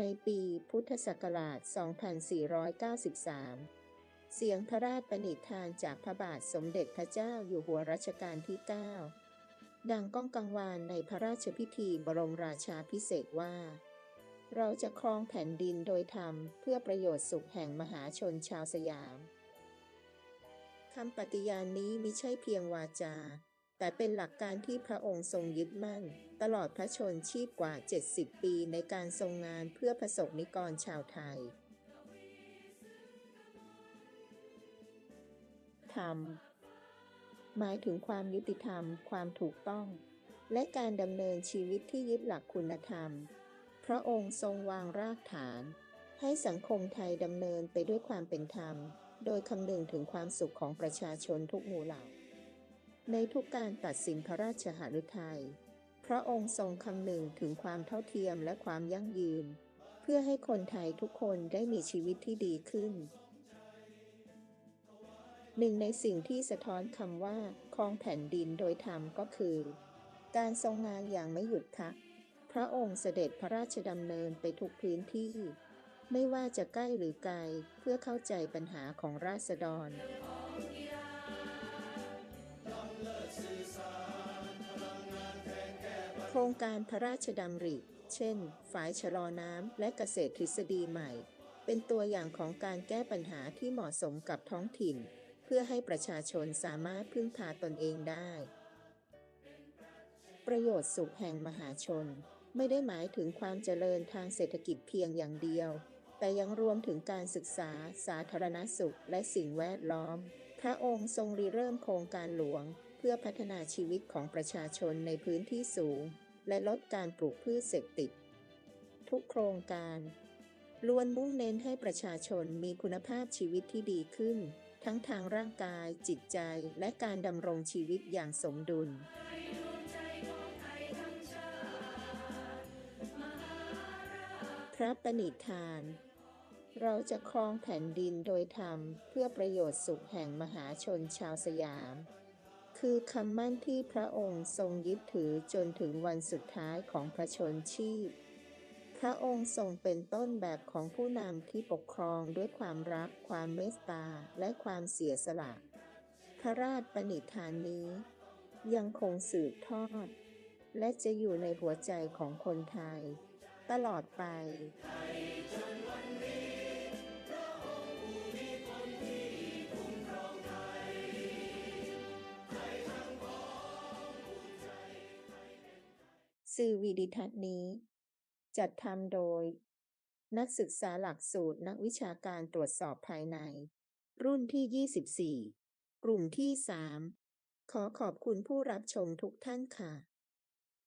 ในปีพุทธศักราช 2493 เสียงพระราชประนิธานจากพระบาทสมเด็จพระเจ้าอยู่หัวรัชกาลที่ 9 ดังก้องกังวานในพระราชพิธีบรมราชาพิเศษว่า เราจะครองแผ่นดินโดยธรรมเพื่อประโยชน์สุขแห่งมหาชนชาวสยามคำปฏิญาณนี้มิใช่เพียงวาจา แต่เป็นหลักการที่พระองค์ทรงยึดมั่น ตลอดพระชนชีพกว่า 70 ปีในการทรงงานเพื่อประสบนิกรชาวไทย ธรรม หมายถึงความยุติธรรม ความถูกต้อง และการดำเนินชีวิตที่ยึดหลักคุณธรรม พระองค์ทรงวางรากฐาน ให้สังคมไทยดำเนินไปด้วยความเป็นธรรม โดยคำนึงถึงความสุขของประชาชนทุกหมู่เหล่า ในทุกการตัดสินพระราชหฤทัย พระองค์ทรงคำนึงถึงความเท่าเทียมและความยั่งยืน เพื่อให้คนไทยทุกคนได้มีชีวิตที่ดีขึ้น หนึ่งในสิ่งที่สะท้อนคำว่าครองแผ่นดินโดยธรรมก็คือ การทรงงานอย่างไม่หยุดพัก พระองค์เสด็จพระราชดำเนินไปทุกพื้นที่ ไม่ว่าจะใกล้หรือไกลเพื่อเข้าใจปัญหาของราษฎร ครงการพระราชดำริ เช่น ฝายชะลอน้ำและเกษตรทฤษฎีใหม่ เป็นตัวอย่างของการแก้ปัญหาที่เหมาะสมกับท้องถิ่น เพื่อให้ประชาชนสามารถพึ่งพาตนเองได้ ประโยชน์สุขแห่งมหาชน ไม่ได้หมายถึงความเจริญทางเศรษฐกิจเพียงอย่างเดียวแต่ยังรวมถึงการศึกษา สาธารณสุข และสิ่งแวดล้อม พระองค์ทรงริเริ่มโครงการหลวง เพื่อพัฒนาชีวิตของประชาชนในพื้นที่สูง และลดการปลูกพืชเสพติด ทุกโครงการล้วนมุ่งเน้นให้ประชาชนมีคุณภาพชีวิตที่ดีขึ้น ทั้งทางร่างกาย จิตใจ และการดำรงชีวิตอย่างสมดุลพระประนิธาน เราจะครองแผ่นดินโดยธรรมเพื่อประโยชน์สุขแห่งมหาชนชาวสยาม คือคำมั่นที่พระองค์ทรงยึดถือจนถึงวันสุดท้ายของพระชนชีพ พระองค์ทรงเป็นต้นแบบของผู้นำที่ปกครองด้วยความรัก ความเมตตา และความเสียสละ พระราชประนิธานนี้ ยังคงสืบทอด และจะอยู่ในหัวใจของคนไทย ตลอดไป สื่อวิดิทัศน์นี้ จัดทำโดย นักศึกษาหลักสูตรนักวิชาการตรวจสอบภายใน รุ่นที่ 24 กลุ่มที่ 3 ขอขอบคุณผู้รับชมทุกท่านค่ะ